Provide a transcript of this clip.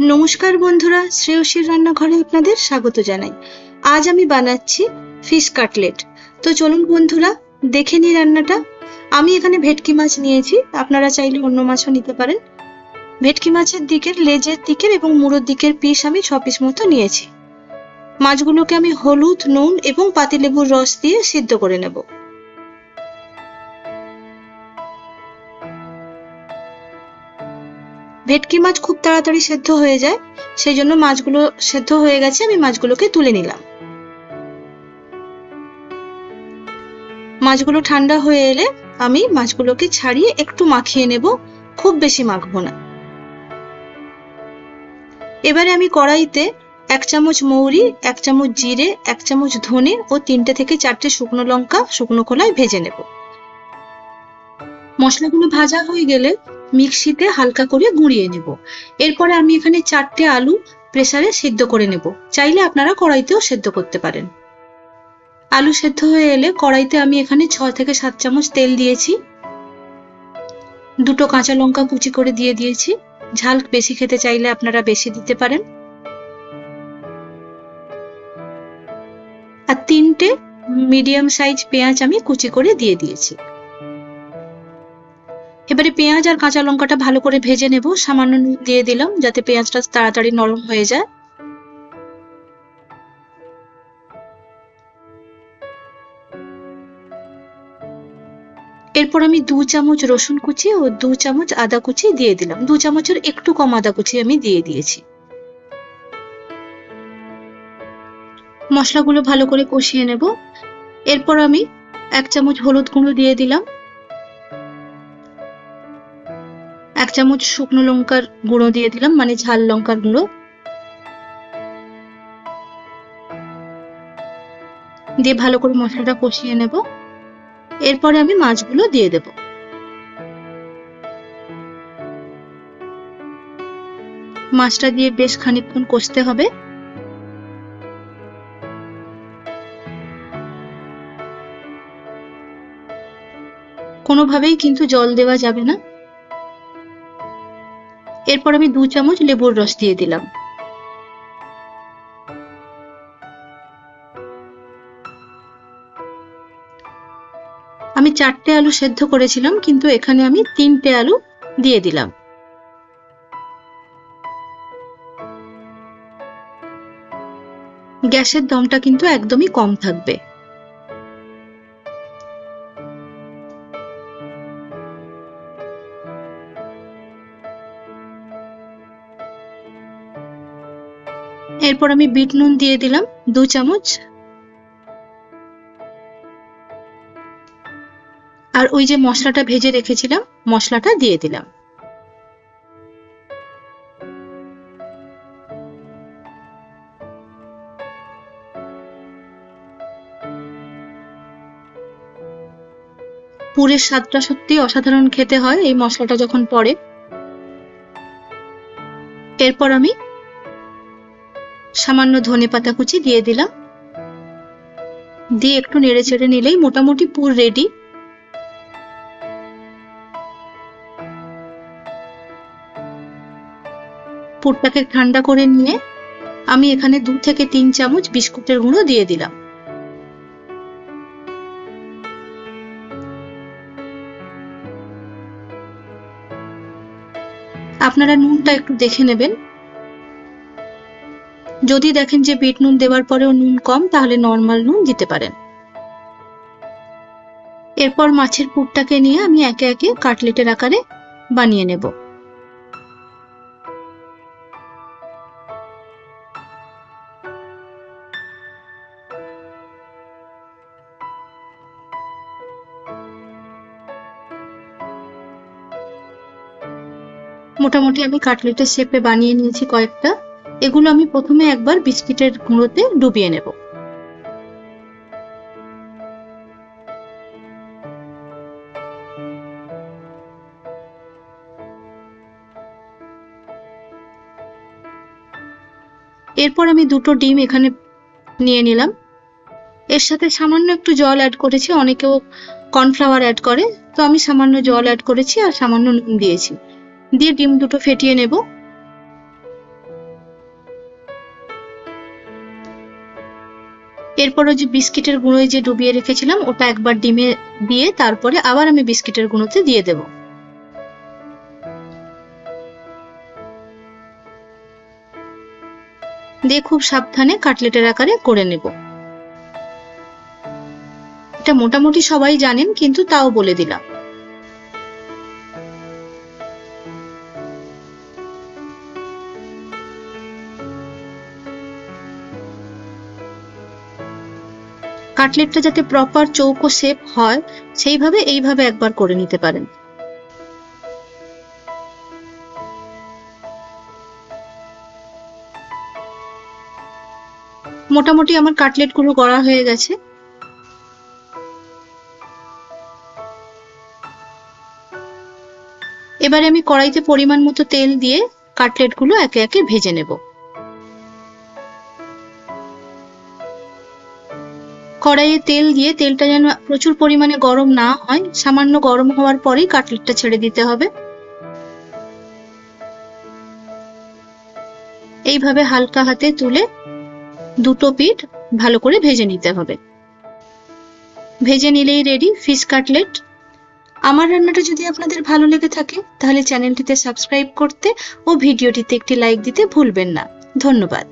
নমস্কার বন্ধুরা, শ্রেয়সীর রান্নাঘরে আপনাদের স্বাগত জানাই। আজ আমি বানাচ্ছি ফিশ কাটলেট। তো চলুন বন্ধুরা, দেখে নিই রান্নাটা। আমি এখানে ভেটকি মাছ নিয়েছি, আপনারা চাইলে অন্য মাছও নিতে পারেন। ভেটকি মাছের দিকের, লেজের দিকের এবং মুড়োর দিকের পিস আমি ছ পিস মতো নিয়েছি। মাছগুলোকে আমি হলুদ, নুন এবং পাতিলেবুর রস দিয়ে সিদ্ধ করে নেব। ভেটকি মাছ খুব তাড়াতাড়ি সেদ্ধ হয়ে যায়। সেই জন্য মাছগুলো সেদ্ধ হয়ে গেছে, আমি মাছগুলোকে তুলে নিলাম। মাছগুলো ঠান্ডা হয়ে এলে আমি মাছগুলোকে ছাড়িয়ে একটু মাখিয়ে নেব, খুব বেশি মাখবো না। এবারে আমি কড়াইতে এক চামচ মৌরি, এক চামচ জিরে, এক চামচ ধনে ও তিনটে থেকে চারটে শুকনো লঙ্কা, শুকনো খোলায় ভেজে নেব। মশলাগুলো ভাজা হয়ে গেলে মিক্সিতে হালকা করে গুঁড়িয়ে নেব। এরপরে আমি এখানে চারটে আলু প্রেসারে সেদ্ধ করে নেব। চাইলে আপনারা কড়াইতেও সেদ্ধ করতে পারেন। আলু সেদ্ধ হয়ে এলে কড়াইতে আমি এখানে ছ থেকে সাত চামচ তেল দিয়েছি। দুটো কাঁচা লঙ্কা কুচি করে দিয়ে দিয়েছি। ঝাল বেশি খেতে চাইলে আপনারা বেশি দিতে পারেন। আর তিনটে মিডিয়াম সাইজ পেঁয়াজ আমি কুচি করে দিয়ে দিয়েছি। এবারে পেঁয়াজ আর কাঁচা লঙ্কাটা ভালো করে ভেজে নেব। সামান্য দিয়ে দিলাম যাতে পেঁয়াজটা তাড়াতাড়ি নরম হয়ে যায়। এরপর আমি দু চামচ রসুন কুচি ও দু চামচ আদা কুচি দিয়ে দিলাম। দু চামচের একটু কম আদা কুচি আমি দিয়ে দিয়েছি। মশলাগুলো ভালো করে কষিয়ে নেব। এরপর আমি এক চামচ হলুদ গুঁড়ো দিয়ে দিলাম। এক চামচ শুকনো লঙ্কার গুঁড়ো দিয়ে দিলাম মানে ঝাল লঙ্কার গুঁড়ো। দিয়ে ভালো করে মশলাটা কষিয়ে নেব। এরপরে আমি মাছগুলো দিয়ে দেব। মাছটা দিয়ে বেশ খানিকক্ষণ কষতে হবে। কোনোভাবেই কিন্তু জল দেওয়া যাবে না। এরপর আমি দু চামচ লেবুর রস দিয়ে দিলাম। আমি চারটে আলু সেদ্ধ করেছিলাম, কিন্তু এখানে আমি তিনটে আলু দিয়ে দিলাম। গ্যাসের দমটা কিন্তু একদমই কম থাকবে। এরপর আমি বিট নুন দিয়ে দিলাম, দু চামচ। আর ওই যে মশলাটা ভেজে রেখেছিলাম, মশলাটা দিয়ে দিলাম। পুরের স্বাদটা সত্যি অসাধারণ খেতে হয় এই মশলাটা যখন পড়ে। এরপর আমি সামান্য ধনে পাতা কুচি দিয়ে দিলাম। দিয়ে একটু নেড়ে চেড়ে নিলেই মোটামুটি পুর রেডি পুরটাকে ঠান্ডা করে নিয়ে আমি এখানে দু থেকে তিন চামচ বিস্কুটের গুঁড়ো দিয়ে দিলাম। আপনারা নুনটা একটু দেখে নেবেন। যদি দেখেন যে বিট নুন দেওয়ার পরেও নুন কম, তাহলে নর্মাল নুন দিতে পারেন। এরপর মাছের পুরটাকে নিয়ে আমি একে একে কাটলেটের আকারে বানিয়ে নেব। মোটামুটি আমি কাটলেটের শেপে বানিয়ে নিয়েছি কয়েকটা। এগুলো আমি প্রথমে একবার বিস্কিটের গুঁড়োতে ডুবিয়ে নেব। এরপর আমি দুটো ডিম এখানে নিয়ে নিলাম। এর সাথে সামান্য একটু জল অ্যাড করেছি, অনেকেও কর্নফ্লাওয়ার অ্যাড করে। তো আমি সামান্য জল অ্যাড করেছি আর সামান্য নুন দিয়েছি। দিয়ে ডিম দুটো ফেটিয়ে নেব। এরপরে যে বিস্কিটের গুঁড়োয় যে ডুবিয়ে রেখেছিলাম, ওটা একবার ডিমে দিয়ে তারপরে আবার আমি বিস্কিটের গুঁড়োতে দিয়ে দেব। দিয়ে খুব সাবধানে কাটলেটের আকারে করে নেব। এটা মোটামুটি সবাই জানেন, কিন্তু তাও বলে দিলাম। কাটলেটটা যাতে প্রপার চৌকো শেপ হয়, সেইভাবে এইভাবে একবার করে নিতে পারেন। মোটামুটি আমার কাটলেটগুলো করা হয়ে গেছে। এবারে আমি কড়াইতে পরিমাণ মতো তেল দিয়ে কাটলেটগুলো একে একে ভেজে নেব। কড়াইয়ে তেল দিয়ে তেলটা যেন প্রচুর পরিমাণে গরম না হয়, সামান্য গরম হওয়ার পরেই কাটলেটটা ছেড়ে দিতে হবে। এইভাবে হালকা হাতে তুলে দুটো পিঠ ভালো করে ভেজে নিতে হবে। ভেজে নিলেই রেডি ফিশ কাটলেট আমার রান্নাটা যদি আপনাদের ভালো লেগে থাকে, তাহলে চ্যানেলটিতে সাবস্ক্রাইব করতে ও ভিডিওটিতে একটি লাইক দিতে ভুলবেন না। ধন্যবাদ।